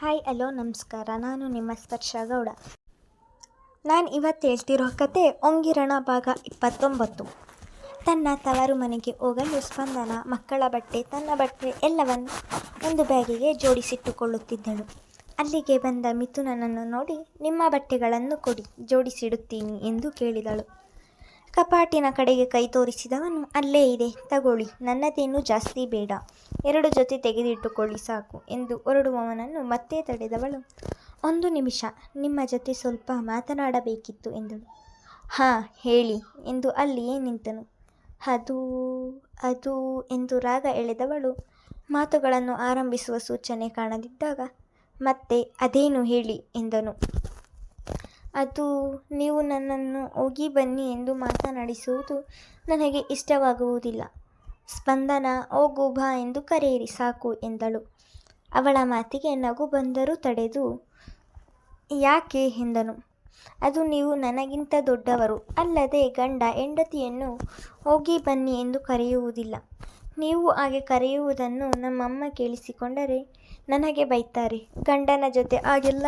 Hi, hello, ನಮಸ್ಕಾರ. ನಾನು ನಿಮ್ಮ ಸ್ಪರ್ಶ ಗೌಡ. ನಾನು ಇವತ್ತು ಹೇಳ್ತಿರೋ ಕತೆ ಒಂಗಿರಣ ಭಾಗ ಇಪ್ಪತ್ತೊಂಬತ್ತು. ತನ್ನ ತವರು ಮನೆಗೆ ಹೋಗಲು ಸ್ಪಂದನ, ಮಕ್ಕಳ ಬಟ್ಟೆ, ತನ್ನ ಬಟ್ಟೆ ಎಲ್ಲವನ್ನು ಒಂದು ಬ್ಯಾಗಿಗೆ ಜೋಡಿಸಿಟ್ಟುಕೊಳ್ಳುತ್ತಿದ್ದಳು. ಅಲ್ಲಿಗೆ ಬಂದ ಮಿಥುನನನ್ನು ನೋಡಿ, ನಿಮ್ಮ ಬಟ್ಟೆಗಳನ್ನು ಕೊಡಿ, ಜೋಡಿಸಿಡುತ್ತೀನಿ ಎಂದು ಕೇಳಿದಳು. ಕಪಾಟಿನ ಕಡೆಗೆ ಕೈ ತೋರಿಸಿದವನು ಅಲ್ಲೇ ಇದೆ. ತಗೊಳ್ಳಿ, ನನ್ನದೇನು ಜಾಸ್ತಿ ಬೇಡ. ಎರಡು ಜೊತೆ ತೆಗೆದಿಟ್ಟುಕೊಳ್ಳಿ ಸಾಕು ಎಂದು ಹೊರಡುವವನನ್ನು ಮತ್ತೆ ತಡೆದವಳು. ಒಂದು ನಿಮಿಷ, ನಿಮ್ಮ ಜೊತೆ ಸ್ವಲ್ಪ ಮಾತನಾಡಬೇಕಿತ್ತು ಎಂದಳು. ಹಾಂ, ಹೇಳಿ ಎಂದು ಅಲ್ಲಿಯೇ ನಿಂತನು. ಅದು ಅದು ಎಂದು ರಾಗ ಎಳೆದವಳು. ಮಾತುಗಳನ್ನು ಆರಂಭಿಸುವ ಸೂಚನೆ ಕಾಣದಿದ್ದಾಗ, ಮತ್ತೆ ಅದೇನು ಹೇಳಿ ಎಂದನು. ಅದು ನೀವು ನನ್ನನ್ನು ಹೋಗಿ ಬನ್ನಿ ಎಂದು ಮಾತನಾಡಿಸುವುದು ನನಗೆ ಇಷ್ಟವಾಗುವುದಿಲ್ಲ. ಸ್ಪಂದನ ಹೋಗು ಬಾ ಎಂದು ಕರೆಯಿರಿ, ಸಾಕು ಎಂದಳು. ಅವಳ ಮಾತಿಗೆ ನಗು ಬಂದರೂ ತಡೆದು, ಯಾಕೆ? ಎಂದನು. ಅದು ನೀವು ನನಗಿಂತ ದೊಡ್ಡವರು, ಅಲ್ಲದೆ ಗಂಡ ಹೆಂಡತಿಯನ್ನು ಹೋಗಿ ಬನ್ನಿ ಎಂದು ಕರೆಯುವುದಿಲ್ಲ. ನೀವು ಹಾಗೆ ಕರೆಯುವುದನ್ನು ನಮ್ಮಮ್ಮ ಕೇಳಿಸಿಕೊಂಡರೆ ನನಗೆ ಬೈತಾರೆ. ಗಂಡನ ಜೊತೆ ಹಾಗೆಲ್ಲ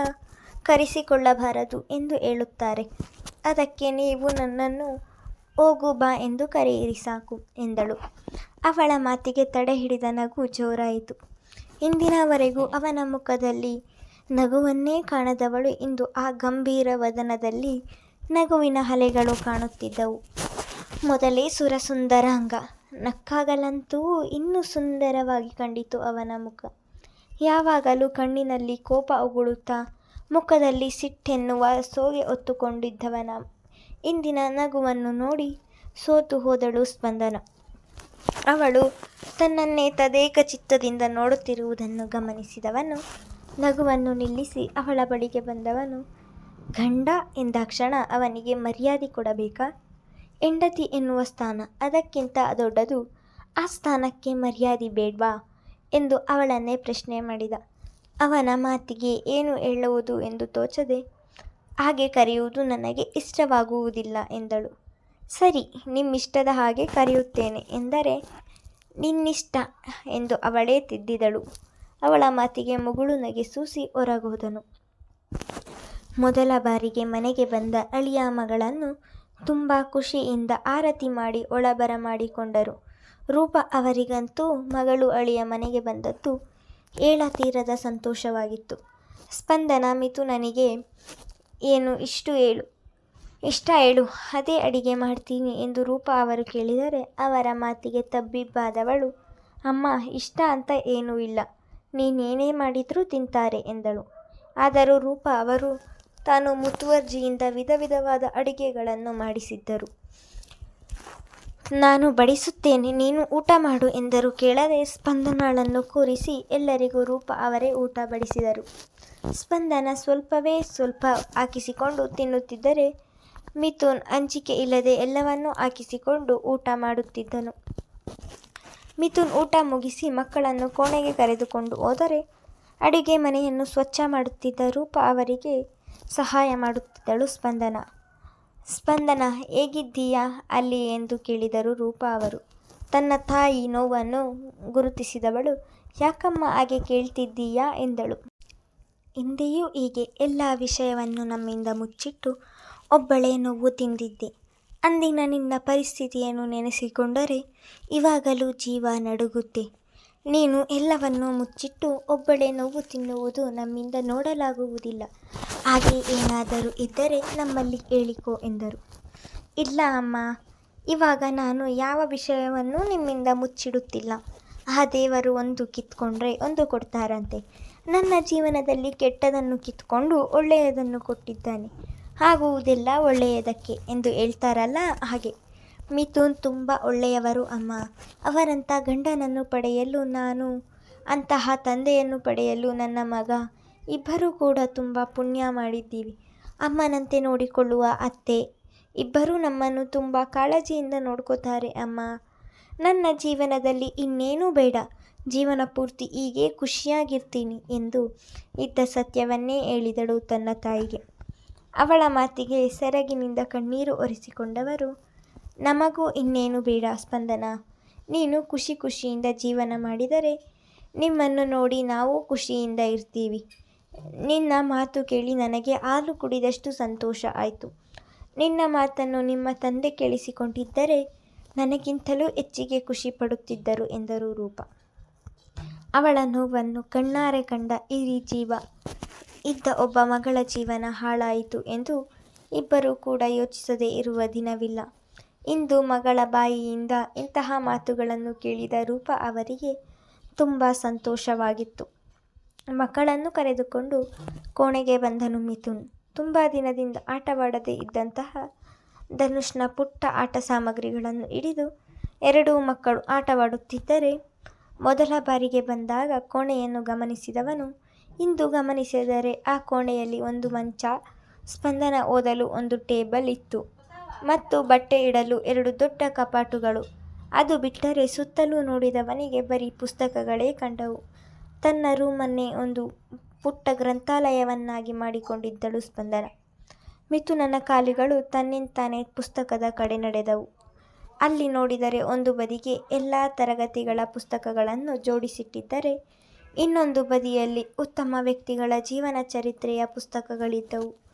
ಕರೆಸಿಕೊಳ್ಳಬಾರದು ಎಂದು ಹೇಳುತ್ತಾರೆ. ಅದಕ್ಕೆ ನೀವು ನನ್ನನ್ನು ಹೋಗು ಬಾ ಎಂದು ಕರೆಯಿರಿ, ಸಾಕು ಎಂದಳು. ಅವಳ ಮಾತಿಗೆ ತಡೆ ಹಿಡಿದ ನಗು ಜೋರಾಯಿತು. ಇಂದಿನವರೆಗೂ ಅವನ ಮುಖದಲ್ಲಿ ನಗುವನ್ನೇ ಕಾಣದವಳು, ಇಂದು ಆ ಗಂಭೀರ ವದನದಲ್ಲಿ ನಗುವಿನ ಅಲೆಗಳು ಕಾಣುತ್ತಿದ್ದವು. ಮೊದಲೇ ಸುರಸುಂದರಾಂಗ ನಕ್ಕಾಗಲಂತೂ ಇನ್ನೂ ಸುಂದರವಾಗಿ ಕಂಡಿತು ಅವನ ಮುಖ. ಯಾವಾಗಲೂ ಕಣ್ಣಿನಲ್ಲಿ ಕೋಪ ಉಗುಳುತ್ತಾ ಮುಖದಲ್ಲಿ ಸಿಟ್ಟೆನ್ನುವ ಸೋಗೆ ಹೊತ್ತುಕೊಂಡಿದ್ದವನ. ಇಂದಿನ ನಗುವನ್ನು ನೋಡಿ ಸೋತು ಹೋದಳು ಸ್ಪಂದನ. ಅವಳು ತನ್ನನ್ನೇ ತದೇಕ ಚಿತ್ತದಿಂದ ನೋಡುತ್ತಿರುವುದನ್ನು ಗಮನಿಸಿದವನು, ನಗುವನ್ನು ನಿಲ್ಲಿಸಿ ಅವಳ ಬಳಿಗೆ ಬಂದವನು, ಗಂಡ ಎಂದಾಕ್ಷಣ ಅವನಿಗೆ ಮರ್ಯಾದೆ ಕೊಡಬೇಕಾ? ಹೆಂಡತಿ ಎನ್ನುವ ಸ್ಥಾನ ಅದಕ್ಕಿಂತ ದೊಡ್ಡದು, ಆ ಸ್ಥಾನಕ್ಕೆ ಮರ್ಯಾದೆ ಬೇಡ್ವಾ? ಎಂದು ಅವಳನ್ನೇ ಪ್ರಶ್ನೆ ಮಾಡಿದ. ಅವನ ಮಾತಿಗೆ ಏನು ಹೇಳುವುದು ಎಂದು ತೋಚದೆ, ಹಾಗೆ ಕರೆಯುವುದು ನನಗೆ ಇಷ್ಟವಾಗುವುದಿಲ್ಲ ಎಂದಳು. ಸರಿ, ನಿಮ್ಮಿಷ್ಟದ ಹಾಗೆ ಕರೆಯುತ್ತೇನೆ ಎಂದರೆ, ನಿನ್ನಿಷ್ಟ ಎಂದು ಅವಳೇ ತಿದ್ದಿದಳು. ಅವಳ ಮಾತಿಗೆ ಮುಗುಳು ನಗೆ ಸೂಸಿ ಹೊರಗೋದನು ಮೊದಲ ಬಾರಿಗೆ ಮನೆಗೆ ಬಂದ ಅಳಿಯ ಮಗಳನ್ನು ತುಂಬ ಖುಷಿಯಿಂದ ಆರತಿ ಮಾಡಿ ಒಳಬರ ಮಾಡಿಕೊಂಡರು ರೂಪ ಅವರಿಗಂತೂ ಮಗಳು ಅಳಿಯ ಮನೆಗೆ ಬಂದದ್ದು ಏಳತೀರದ ಸಂತೋಷವಾಗಿತ್ತು. ಸ್ಪಂದನ ಮಿಥುನನಿಗೆ, ಏನು, ಇಷ್ಟು ಹೇಳು ಇಷ್ಟ ಹೇಳು ಅದೇ ಅಡಿಗೆ ಮಾಡ್ತೀನಿ ಎಂದು ರೂಪ ಅವರು ಕೇಳಿದರೆ, ಅವರ ಮಾತಿಗೆ ತಬ್ಬಿಬ್ಬಾದವಳು, ಅಮ್ಮ, ಇಷ್ಟ ಅಂತ ಏನೂ ಇಲ್ಲ. ನೀನೇನೇ ಮಾಡಿದರೂ ತಿಂತಾರೆ ಎಂದಳು. ಆದರೂ ರೂಪ ಅವರು ತಾನು ಮುತುವರ್ಜಿಯಿಂದ ವಿಧ ವಿಧವಾದ ಅಡಿಗೆಗಳನ್ನು ಮಾಡಿಸಿದ್ದರು. ನಾನು ಬಡಿಸುತ್ತೇನೆ, ನೀನು ಊಟ ಮಾಡು ಎಂದರು. ಕೇಳದೆ ಸ್ಪಂದನಳನ್ನು ಕೂರಿಸಿ ಎಲ್ಲರಿಗೂ ರೂಪ ಅವರೇ ಊಟ ಬಡಿಸಿದರು. ಸ್ಪಂದನ ಸ್ವಲ್ಪವೇ ಸ್ವಲ್ಪ ಹಾಕಿಸಿಕೊಂಡು ತಿನ್ನುತ್ತಿದ್ದರೆ ಮಿಥುನ್ ಅಂಜಿಕೆ ಇಲ್ಲದೆ ಎಲ್ಲವನ್ನೂ ಹಾಕಿಸಿಕೊಂಡು ಊಟ ಮಾಡುತ್ತಿದ್ದನು. ಮಿಥುನ್ ಊಟ ಮುಗಿಸಿ ಮಕ್ಕಳನ್ನು ಕೋಣೆಗೆ ಕರೆದುಕೊಂಡು ಹೋದರೆ ಅಡುಗೆ ಮನೆಯನ್ನು ಸ್ವಚ್ಛ ಮಾಡುತ್ತಿದ್ದ ರೂಪ ಅವರಿಗೆ ಸಹಾಯ ಮಾಡುತ್ತಿದ್ದಳು ಸ್ಪಂದನ. ಸ್ಪಂದನ, ಹೇಗಿದ್ದೀಯಾ ಅಲ್ಲಿ ಎಂದು ಕೇಳಿದರು ರೂಪ ಅವರು. ತನ್ನ ತಾಯಿ ನೋವನ್ನು ಗುರುತಿಸಿದವಳು, ಯಾಕಮ್ಮ ಹಾಗೆ ಕೇಳ್ತಿದ್ದೀಯಾ ಎಂದಳು. ಹಿಂದೆಯೂ ಹೀಗೆ, ಎಲ್ಲ ವಿಷಯವನ್ನು ನಮ್ಮಿಂದ ಮುಚ್ಚಿಟ್ಟು ಒಬ್ಬಳೇ ನೋವು ತಿಂದಿದ್ದೆ. ಅಂದಿನ ನಿನ್ನ ಪರಿಸ್ಥಿತಿಯನ್ನು ನೆನೆಸಿಕೊಂಡರೆ ಇವಾಗಲೂ ಜೀವ ನಡುಗುತ್ತೆ. ನೀನು ಎಲ್ಲವನ್ನೂ ಮುಚ್ಚಿಟ್ಟು ಒಬ್ಬಳೇ ನೋವು ತಿನ್ನುವುದು ನಮ್ಮಿಂದ ನೋಡಲಾಗುವುದಿಲ್ಲ. ಹಾಗೆ ಏನಾದರೂ ಇದ್ದರೆ ನಮ್ಮಲ್ಲಿ ಹೇಳಿಕೋ ಎಂದರು. ಇಲ್ಲ ಅಮ್ಮ, ಇವಾಗ ನಾನು ಯಾವ ವಿಷಯವನ್ನು ನಿಮ್ಮಿಂದ ಮುಚ್ಚಿಡುತ್ತಿಲ್ಲ. ಆ ದೇವರು ಒಂದು ಕಿತ್ಕೊಂಡ್ರೆ ಒಂದು ಕೊಡ್ತಾರಂತೆ. ನನ್ನ ಜೀವನದಲ್ಲಿ ಕೆಟ್ಟದನ್ನು ಕಿತ್ಕೊಂಡು ಒಳ್ಳೆಯದನ್ನು ಕೊಟ್ಟಿದ್ದಾನೆ. ಆಗುವುದಿಲ್ಲ ಒಳ್ಳೆಯದಕ್ಕೆ ಎಂದು ಹೇಳ್ತಾರಲ್ಲ ಹಾಗೆ. ಮಿಥುನ್ ತುಂಬ ಒಳ್ಳೆಯವರು, ಅಮ್ಮ. ಅವರಂಥ ಗಂಡನನ್ನು ಪಡೆಯಲು ನಾನು, ಅಂತಹ ತಂದೆಯನ್ನು ಪಡೆಯಲು ನನ್ನ ಮಗ. ಇಬ್ಬರೂ ಕೂಡ ತುಂಬ ಪುಣ್ಯ ಮಾಡಿದ್ದೀವಿ. ಅಮ್ಮನಂತೆ ನೋಡಿಕೊಳ್ಳುವ ಅತ್ತೆ. ಇಬ್ಬರೂ ನಮ್ಮನ್ನು ತುಂಬ ಕಾಳಜಿಯಿಂದ ನೋಡ್ಕೋತಾರೆ, ಅಮ್ಮ. ನನ್ನ ಜೀವನದಲ್ಲಿ ಇನ್ನೇನೂ ಬೇಡ. ಜೀವನ ಪೂರ್ತಿ ಹೀಗೆ ಖುಷಿಯಾಗಿರ್ತೀನಿ ಎಂದು ಇದ್ದ ಸತ್ಯವನ್ನೇ ಹೇಳಿದಳು ತನ್ನ ತಾಯಿಗೆ. ಅವಳ ಮಾತಿಗೆ ಸೆರಗಿನಿಂದ ಕಣ್ಣೀರು ಒರೆಸಿಕೊಂಡವರು ನಮಗೂ ಇನ್ನೇನು ಬೇಡ ಸ್ಪಂದನ? ನೀನು ಖುಷಿ ಖುಷಿಯಿಂದ ಜೀವನ ಮಾಡಿದರೆ ನಿಮ್ಮನ್ನು ನೋಡಿ ನಾವು ಖುಷಿಯಿಂದ ಇರ್ತೀವಿ. ನಿನ್ನ ಮಾತು ಕೇಳಿ ನನಗೆ ಹಾಲು ಕುಡಿದಷ್ಟು ಸಂತೋಷ ಆಯಿತು. ನಿನ್ನ ಮಾತನ್ನು ನಿಮ್ಮ ತಂದೆ ಕೇಳಿಸಿಕೊಂಡಿದ್ದರೆ ನನಗಿಂತಲೂ ಹೆಚ್ಚಿಗೆ ಖುಷಿ ಪಡುತ್ತಿದ್ದರು ಎಂದರು ರೂಪ. ಅವಳ ನೋವನ್ನು ಕಣ್ಣಾರೆ ಕಂಡ ಇರಿ ಜೀವ, ಇದ್ದ ಒಬ್ಬ ಮಗಳ ಜೀವನ ಹಾಳಾಯಿತು ಎಂದು ಇಬ್ಬರೂ ಕೂಡ ಯೋಚಿಸದೇ ಇರುವ ದಿನವಿಲ್ಲ. ಇಂದು ಮಗಳ ಬಾಯಿಯಿಂದ ಇಂತಹ ಮಾತುಗಳನ್ನು ಕೇಳಿದ ರೂಪ ಅವರಿಗೆ ತುಂಬ ಸಂತೋಷವಾಗಿತ್ತು. ಮಕ್ಕಳನ್ನು ಕರೆದುಕೊಂಡು ಕೋಣೆಗೆ ಬಂದನು ಮಿಥುನ್. ತುಂಬ ದಿನದಿಂದ ಆಟವಾಡದೇ ಇದ್ದಂತಹ ಧನುಷ್ನ ಪುಟ್ಟ ಆಟ ಸಾಮಗ್ರಿಗಳನ್ನು ಹಿಡಿದು ಎರಡೂ ಮಕ್ಕಳು ಆಟವಾಡುತ್ತಿದ್ದರೆ ಮೊದಲ ಬಾರಿಗೆ ಬಂದಾಗ ಕೋಣೆಯನ್ನು ಗಮನಿಸಿದವನು, ಇಂದು ಗಮನಿಸಿದರೆ ಆ ಕೋಣೆಯಲ್ಲಿ ಒಂದು ಮಂಚ, ಸ್ಪಂದನ ಓದಲು ಒಂದು ಟೇಬಲ್ ಇತ್ತು. ಮತ್ತು ಬಟ್ಟೆ ಇಡಲು ಎರಡು ದೊಡ್ಡ ಕಪಾಟುಗಳು. ಅದು ಬಿಟ್ಟರೆ ಸುತ್ತಲೂ ನೋಡಿದವನಿಗೆ ಬರೀ ಪುಸ್ತಕಗಳೇ ಕಂಡವು. ತನ್ನ ರೂಮನ್ನೇ ಒಂದು ಪುಟ್ಟ ಗ್ರಂಥಾಲಯವನ್ನಾಗಿ ಮಾಡಿಕೊಂಡಿದ್ದಳು ಸ್ಪಂದನ. ಮಿಥುನನ ಕಾಲಿಗಳು ತನ್ನಿಂತಾನೇ ಪುಸ್ತಕದ ಕಡೆ ನಡೆದವು. ಅಲ್ಲಿ ನೋಡಿದರೆ ಒಂದು ಬದಿಗೆ ಎಲ್ಲ ತರಗತಿಗಳ ಪುಸ್ತಕಗಳನ್ನು ಜೋಡಿಸಿಟ್ಟಿದ್ದರೆ, ಇನ್ನೊಂದು ಬದಿಯಲ್ಲಿ ಉತ್ತಮ ವ್ಯಕ್ತಿಗಳ ಜೀವನ ಚರಿತ್ರೆಯ ಪುಸ್ತಕಗಳಿದ್ದವು.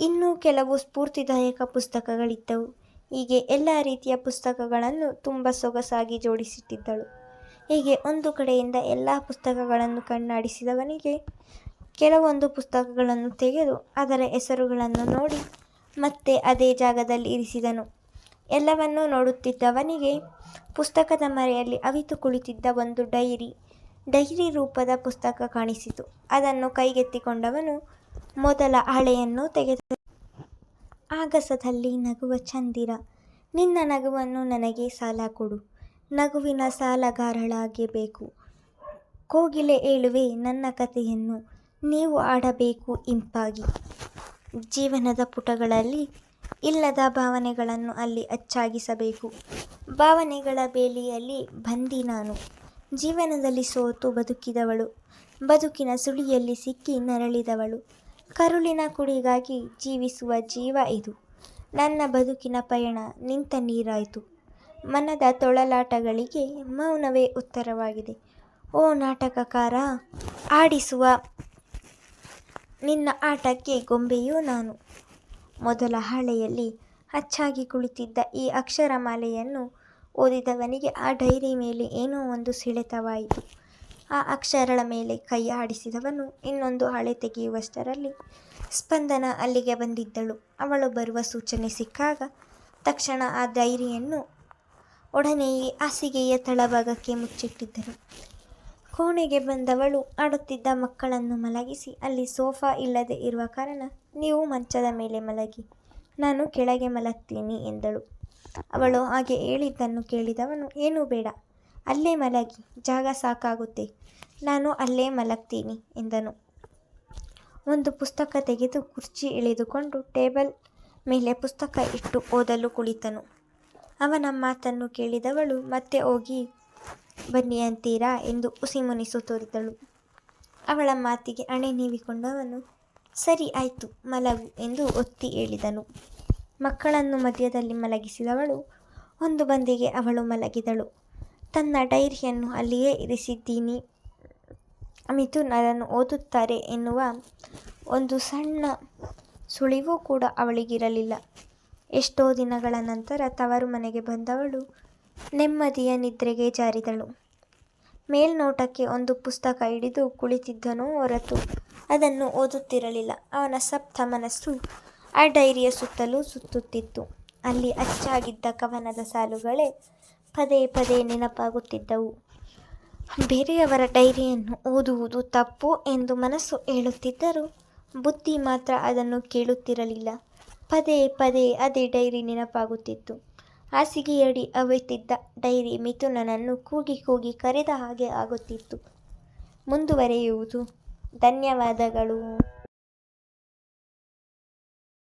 ಇನ್ನೂ ಕೆಲವು ಸ್ಫೂರ್ತಿದಾಯಕ ಪುಸ್ತಕಗಳಿದ್ದವು. ಹೀಗೆ ಎಲ್ಲ ರೀತಿಯ ಪುಸ್ತಕಗಳನ್ನು ತುಂಬ ಸೊಗಸಾಗಿ ಜೋಡಿಸಿಟ್ಟಿದ್ದಳು. ಹೀಗೆ ಒಂದು ಕಡೆಯಿಂದ ಎಲ್ಲ ಪುಸ್ತಕಗಳನ್ನು ಕಣ್ಣಾಡಿಸಿದವನಿಗೆ ಕೆಲವೊಂದು ಪುಸ್ತಕಗಳನ್ನು ತೆಗೆದು ಅದರ ಹೆಸರುಗಳನ್ನು ನೋಡಿ ಮತ್ತೆ ಅದೇ ಜಾಗದಲ್ಲಿ ಇರಿಸಿದನು. ಎಲ್ಲವನ್ನೂ ನೋಡುತ್ತಿದ್ದವನಿಗೆ ಪುಸ್ತಕದ ಮರೆಯಲ್ಲಿ ಅವಿತು ಕುಳಿತಿದ್ದ ಒಂದು ಡೈರಿ ಡೈರಿ ರೂಪದ ಪುಸ್ತಕ ಕಾಣಿಸಿತು. ಅದನ್ನು ಕೈಗೆತ್ತಿಕೊಂಡವನು ಮೊದಲ ಹಳೆಯನ್ನು ತೆಗೆದು ಆಗಸದಲ್ಲಿ ನಗುವ ಚಂದಿರ. ನಿನ್ನ ನಗುವನ್ನು ನನಗೆ ಸಾಲ ಕೊಡು. ನಗುವಿನ ಸಾಲಗಾರಳಾಗಬೇಕು. ಕೋಗಿಲೆ ಏಳುವೆ, ನನ್ನ ಕಥೆಯನ್ನು ನೀವು ಆಡಬೇಕು ಇಂಪಾಗಿ. ಜೀವನದ ಪುಟಗಳಲ್ಲಿ ಇಲ್ಲದ ಭಾವನೆಗಳನ್ನು ಅಲ್ಲಿ ಅಚ್ಚಾಗಿಸಬೇಕು. ಭಾವನೆಗಳ ಬೇಲಿಯಲ್ಲಿ ಬಂದಿ ನಾನು. ಜೀವನದಲ್ಲಿ ಸೋತು ಬದುಕಿದವಳು. ಬದುಕಿನ ಸುಳಿಯಲ್ಲಿ ಸಿಕ್ಕಿ ನರಳಿದವಳು. ಕರುಳಿನ ಕುಡಿಗಾಗಿ ಜೀವಿಸುವ ಜೀವ ಇದು. ನನ್ನ ಬದುಕಿನ ಪಯಣ ನಿಂತ ನೀರಾಯಿತು. ಮನದ ತೊಳಲಾಟಗಳಿಗೆ ಮೌನವೇ ಉತ್ತರವಾಗಿದೆ. ಓ ನಾಟಕಕಾರ, ಆಡಿಸುವ ನಿನ್ನ ಆಟಕ್ಕೆ ಗೊಂಬೆಯೂ ನಾನು. ಮೊದಲ ಹಾಳೆಯಲ್ಲಿ ಅಚ್ಚಾಗಿ ಕುಳಿತಿದ್ದ ಈ ಅಕ್ಷರಮಾಲೆಯನ್ನು ಓದಿದವನಿಗೆ ಆ ಡೈರಿ ಮೇಲೆ ಏನೋ ಒಂದು ಸೆಳೆತವಾಯಿತು. ಆ ಅಕ್ಷರಗಳ ಮೇಲೆ ಕೈ ಆಡಿಸಿದವನು ಇನ್ನೊಂದು ಹಾಳೆ ತೆಗೆಯುವಷ್ಟರಲ್ಲಿ ಸ್ಪಂದನ ಅಲ್ಲಿಗೆ ಬಂದಿದ್ದಳು. ಅವಳು ಬರುವ ಸೂಚನೆ ಸಿಕ್ಕಾಗ ತಕ್ಷಣ ಆ ಧೈರ್ಯನ್ನು ಒಡನೆಯೇ ಹಾಸಿಗೆಯ ತಳಭಾಗಕ್ಕೆ ಮುಚ್ಚಿಟ್ಟಿದ್ದರು. ಕೋಣೆಗೆ ಬಂದವಳು ಆಡುತ್ತಿದ್ದ ಮಕ್ಕಳನ್ನು ಮಲಗಿಸಿ, ಅಲ್ಲಿ ಸೋಫಾ ಇಲ್ಲದೆ ಇರುವ ಕಾರಣ ನೀವು ಮಂಚದ ಮೇಲೆ ಮಲಗಿ, ನಾನು ಕೆಳಗೆ ಮಲಗ್ತೀನಿ ಎಂದಳು. ಅವಳು ಹಾಗೆ ಹೇಳಿದ್ದನ್ನು ಕೇಳಿದವನು, ಏನೂ ಬೇಡ ಅಲ್ಲೇ ಮಲಗಿ, ಜಾಗ ಸಾಕಾಗುತ್ತೆ. ನಾನು ಅಲ್ಲೇ ಮಲಗ್ತೀನಿ, ಎಂದನು. ಒಂದು ಪುಸ್ತಕ ತೆಗೆದು ಕುರ್ಚಿ ಇಳಿದುಕೊಂಡು ಟೇಬಲ್ ಮೇಲೆ ಪುಸ್ತಕ ಇಟ್ಟು ಓದಲು ಕುಳಿತನು. ಅವನ ಮಾತನ್ನು ಕೇಳಿದವಳು, ಮತ್ತೆ ಹೋಗಿ ಬನ್ನಿ ಅಂತೀರಾ ಎಂದು ಹುಸಿಮುನಿಸು ತೋರಿದಳು. ಅವಳ ಮಾತಿಗೆ ಅಣೆ ನೀವಿಕೊಂಡವನು, ಸರಿ ಆಯಿತು, ಮಲಗು, ಎಂದು ಒತ್ತಿ ಹೇಳಿದನು. ಮಕ್ಕಳನ್ನು ಮಧ್ಯದಲ್ಲಿ ಮಲಗಿಸಿದವಳು, ಒಂದು ಬಂದಿಗೆ ಅವಳು ಮಲಗಿದಳು. ತನ್ನ ಡೈರಿಯನ್ನು ಅಲ್ಲಿಯೇ ಇರಿಸಿದ್ದೀನಿ. ಮಿಥುನ್ ಅದನ್ನು ಓದುತ್ತಾರೆ ಎನ್ನುವ ಒಂದು ಸಣ್ಣ ಸುಳಿವು ಕೂಡ ಅವಳಿಗಿರಲಿಲ್ಲ. ಎಷ್ಟೋ ದಿನಗಳ ನಂತರ ತವರು ಮನೆಗೆ ಬಂದವಳು ನೆಮ್ಮದಿಯ ನಿದ್ರೆಗೆ ಜಾರಿದಳು. ಮೇಲ್ನೋಟಕ್ಕೆ ಒಂದು ಪುಸ್ತಕ ಹಿಡಿದು ಕುಳಿತಿದ್ದನೋ ಹೊರತು ಅದನ್ನು ಓದುತ್ತಿರಲಿಲ್ಲ. ಅವನ ಸಪ್ತ ಮನಸ್ಸು ಆ ಡೈರಿಯ ಸುತ್ತಲೂ ಸುತ್ತುತ್ತಿತ್ತು. ಅಲ್ಲಿ ಅಚ್ಚಾಗಿದ್ದ ಕವನದ ಸಾಲುಗಳೇ ಪದೇ ಪದೇ ನೆನಪಾಗುತ್ತಿದ್ದವು. ಬೇರೆಯವರ ಡೈರಿಯನ್ನು ಓದುವುದು ತಪ್ಪು ಎಂದು ಮನಸ್ಸು ಹೇಳುತ್ತಿದ್ದರೂ ಬುದ್ಧಿ ಮಾತ್ರ ಅದನ್ನು ಕೇಳುತ್ತಿರಲಿಲ್ಲ. ಪದೇ ಪದೇ ಅದೇ ಡೈರಿ ನೆನಪಾಗುತ್ತಿತ್ತು. ಹಾಸಿಗೆಯಡಿ ಅವಿತಿದ್ದ ಡೈರಿ ಮಿಥುನನನ್ನು ಕೂಗಿ ಕೂಗಿ ಕರೆದ ಹಾಗೆ ಆಗುತ್ತಿತ್ತು. ಮುಂದುವರೆಯುವುದು. ಧನ್ಯವಾದಗಳು.